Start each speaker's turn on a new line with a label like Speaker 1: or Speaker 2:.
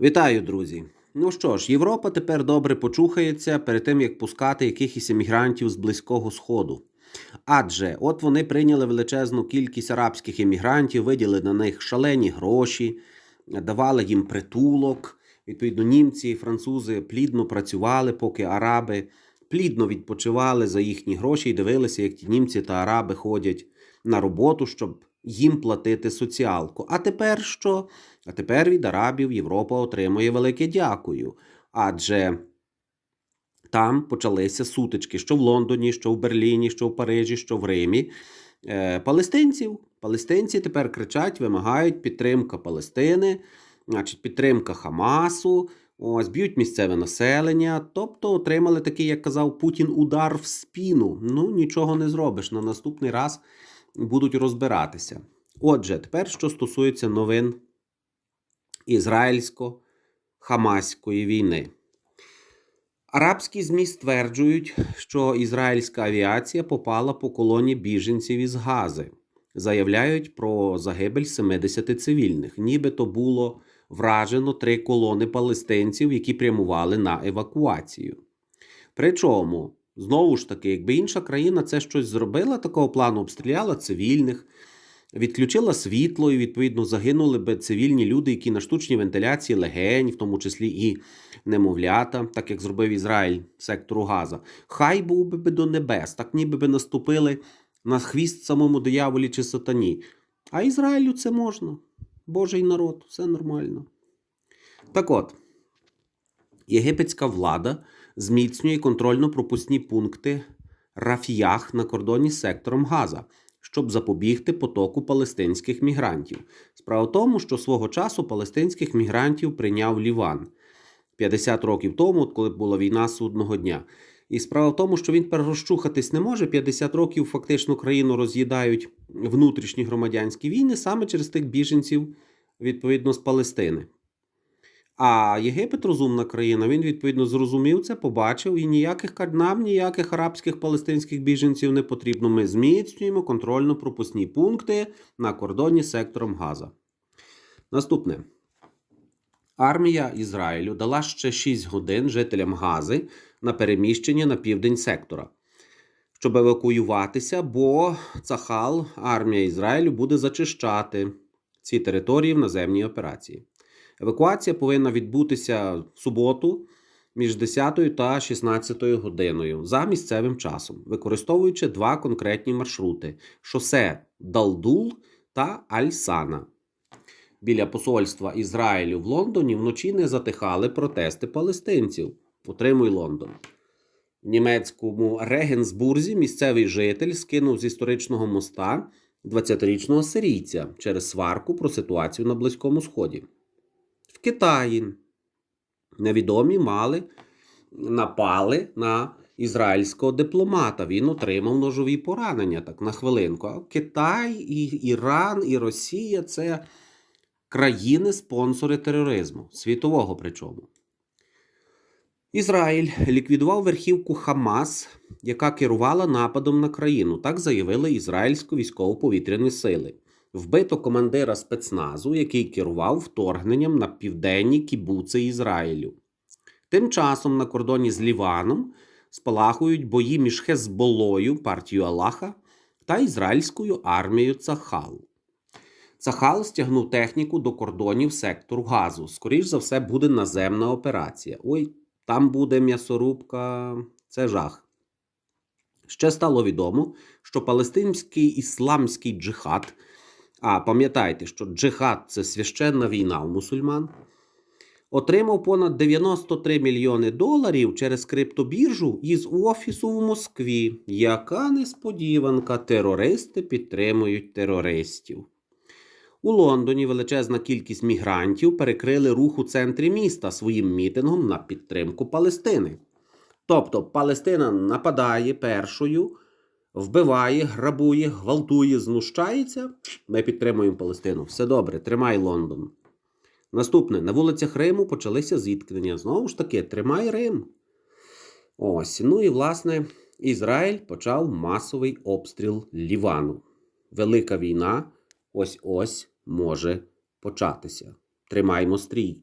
Speaker 1: Вітаю, друзі! Ну що ж, Європа тепер добре почухається перед тим, як пускати якихось емігрантів з Близького Сходу. Адже от вони прийняли величезну кількість арабських емігрантів, виділи на них шалені гроші, давали їм притулок. Відповідно, німці і французи плідно працювали, поки араби плідно відпочивали за їхні гроші і дивилися, як ті німці та араби ходять на роботу, щоб їм платити соціалку. А тепер що? А тепер від арабів Європа отримує велике дякую. Адже там почалися сутички, що в Лондоні, що в Берліні, що в Парижі, що в Римі. Е, палестинців. Палестинці тепер кричать, вимагають підтримка Палестини, значить, підтримка Хамасу. Ось б'ють місцеве населення, тобто отримали такий, як казав Путін, удар в спіну. Ну нічого не зробиш. На наступний раз будуть розбиратися. Отже, тепер що стосується новин ізраїльсько-хамаської війни. Арабські ЗМІ стверджують, що ізраїльська авіація попала по колоні біженців із Гази. Заявляють про загибель 70 цивільних, нібито було вражено три колони палестинців, які прямували на евакуацію. Причому, знову ж таки, якби інша країна це щось зробила, такого плану обстріляла цивільних, відключила світло, і відповідно загинули би цивільні люди, які на штучній вентиляції легень, в тому числі і немовлята, так як зробив Ізраїль сектору Газа. Хай був би до небес, так ніби би наступили на хвіст самому дияволі чи сатані. А Ізраїлю це можна. Божий народ, все нормально. Так от, єгипетська влада зміцнює контрольно-пропускні пункти Рафіях на кордоні з сектором Газа, щоб запобігти потоку палестинських мігрантів. Справа в тому, що свого часу палестинських мігрантів прийняв Ліван 50 років тому, коли була війна судного дня. І справа в тому, що він тепер розчухатись не може. 50 років фактично країну роз'їдають внутрішні громадянські війни саме через тих біженців, відповідно, з Палестини. А Єгипет розумна країна, він відповідно зрозумів це, побачив, і ніяких нам, ніяких арабських палестинських біженців не потрібно. Ми зміцнюємо контрольно-пропускні пункти на кордоні з сектором Газа. Наступне. Армія Ізраїлю дала ще 6 годин жителям Гази на переміщення на південь сектора, щоб евакуюватися, бо Цахал, армія Ізраїлю, буде зачищати ці території в наземній операції. Евакуація повинна відбутися в суботу між 10 та 16 годиною за місцевим часом, використовуючи два конкретні маршрути: шосе Далдул та Аль-Сана. Біля посольства Ізраїлю в Лондоні вночі не затихали протести палестинців. Утримуй Лондон. В німецькому Регенсбурзі місцевий житель скинув з історичного моста 20-річного сирійця через сварку про ситуацію на Близькому Сході. Китаї невідомі мали напали на ізраїльського дипломата. Він отримав ножові поранення так на хвилинку. А Китай, і Іран, і Росія це країни-спонсори тероризму, світового причому. Ізраїль ліквідував верхівку Хамас, яка керувала нападом на країну. Так заявили ізраїльсько військово-повітряні сили. Вбито командира спецназу, який керував вторгненням на південні кібуци Ізраїлю. Тим часом на кордоні з Ліваном спалахують бої між Хезболою, партією Аллаха та ізраїльською армією Цахал. Цахал стягнув техніку до кордонів сектору газу. Скоріш за все, буде наземна операція. Ой, там буде м'ясорубка, це жах. Ще стало відомо, що палестинський ісламський джихад, а пам'ятайте, що джихад це священна війна у мусульман, отримав понад 93 мільйони доларів через криптобіржу із офісу в Москві. Яка несподіванка, терористи підтримують терористів. У Лондоні величезна кількість мігрантів перекрили рух у центрі міста своїм мітингом на підтримку Палестини. Тобто Палестина нападає першою, вбиває, грабує, гвалтує, знущається. Ми підтримуємо Палестину. Все добре, тримай Лондон. Наступне на вулицях Риму почалися зіткнення. Знову ж таки, тримай Рим. Ось. Ну і власне Ізраїль почав масовий обстріл Лівану. Велика війна ось ось може початися. Тримаймо стрій.